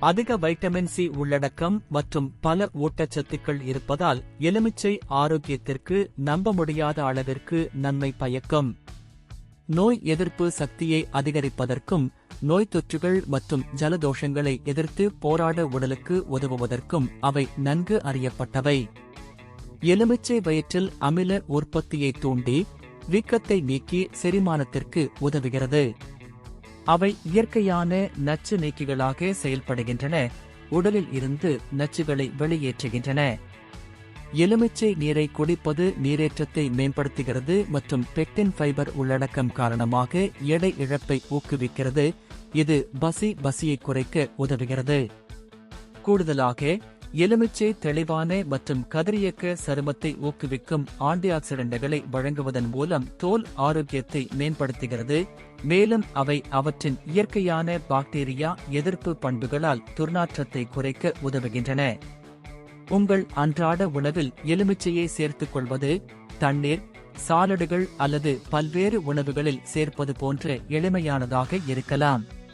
அதிக vitamin C உள்ளடக்கம் மற்றும் பல ஊட்டச்சத்துக்கள் இருப்பதால் எலுமிச்சை ஆரோக்கியத்திற்கு நம்ப முடியாத அளவிற்கு நன்மை பயக்கும். நோய் எதிர்ப்பு சக்தியை அதிகரிப்பதற்கும் நோய் தொற்றுகள் மற்றும் ஜலதோஷங்களை எதிர்த்து போராட உடலுக்கு உதவுவதற்கும் அவை நன்கு அறியப்பட்டவை. எலுமிச்சை வயிற்றில் அமில உற்பத்தியை தூண்டி வீக்கத்தை நீக்கி செரிமானத்திற்கு உதவுகிறது. அவை இயற்கையான நச்சு நீக்கிகளாக செயல்படுகின்றன. உடலில் இருந்து நச்சுகளை வெளியேற்றுகின்றன. எலுமிச்சை நீரை குடிப்பது நீரேற்றத்தை மேம்படுத்துகிறது மற்றும் பெக்டின் ஃபைபர் உள்ளடக்கம் காரணமாக எடை இழப்பை ஊக்குவிக்கிறது. இது பசி பசியை குறைக்க உதவுகிறது. கூடுதலாக எலுமிச்சை தெளிவான மற்றும் கதிரியக்க சருமத்தை ஊக்குவிக்கும் ஆன்டிஆக்சிடென்ட்களை வழங்குவதன் மூலம் தோல் ஆரோக்கியத்தை மேம்படுத்துகிறது. மேலும் அவை அவற்றின் இயற்கையான பாக்டீரியா எதிர்ப்பு பண்புகளால் துர்நாற்றத்தை குறைக்க உதவுகின்றன. உங்கள் அன்றாட உணவில் எலுமிச்சையை சேர்த்துக் கொள்வது தண்ணீர் சாலடுகள் அல்லது பல்வேறு உணவுகளில் சேர்ப்பது போன்ற எளிமையானதாக இருக்கலாம்.